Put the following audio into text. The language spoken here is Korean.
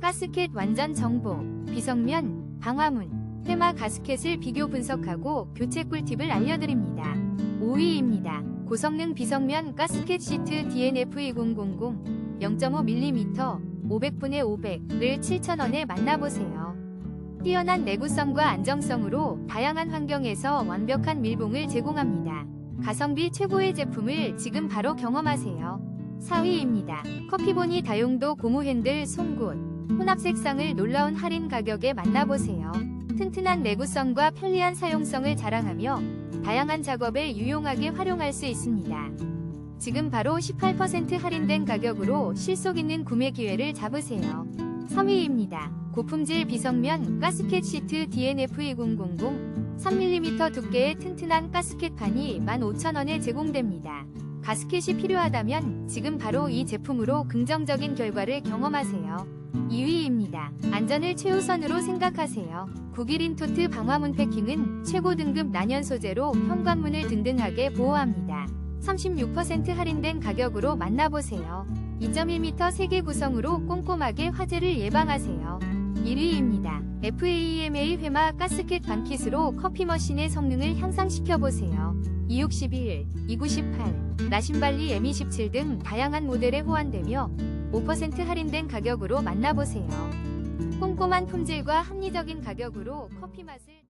가스켓 완전 정보, 비성면, 방화문, 회마 가스켓을 비교 분석하고 교체 꿀팁을 알려드립니다. 5위입니다. 고성능 비성면 가스켓 시트 DNF2000 0.5mm 500분의 500을 7,000원에 만나보세요. 뛰어난 내구성과 안정성으로 다양한 환경에서 완벽한 밀봉을 제공합니다. 가성비 최고의 제품을 지금 바로 경험하세요. 4위입니다. 커피보니 다용도 고무 핸들 송곳 혼합 색상을 놀라운 할인 가격에 만나보세요. 튼튼한 내구성과 편리한 사용성을 자랑하며 다양한 작업에 유용하게 활용할 수 있습니다. 지금 바로 18% 할인된 가격으로 실속 있는 구매 기회를 잡으세요. 3위입니다. 고품질 비성면 가스켓 시트 DNF2000 3mm 두께의 튼튼한 가스켓판이 15,000원에 제공됩니다. 가스켓이 필요하다면 지금 바로 이 제품으로 긍정적인 결과를 경험하세요. 2위입니다. 안전을 최우선으로 생각하세요. 구기린 토트 방화문 패킹은 최고 등급 난연 소재로 현관문을 든든하게 보호합니다. 36% 할인된 가격으로 만나보세요. 2.1m 3개 구성으로 꼼꼼하게 화재를 예방하세요. 1위입니다. FAEMA 회마 가스켓 반킷으로 커피 머신의 성능을 향상시켜보세요. 261, 298, 라신발리 M27 등 다양한 모델에 호환되며 5% 할인된 가격으로 만나보세요. 꼼꼼한 품질과 합리적인 가격으로 커피 맛을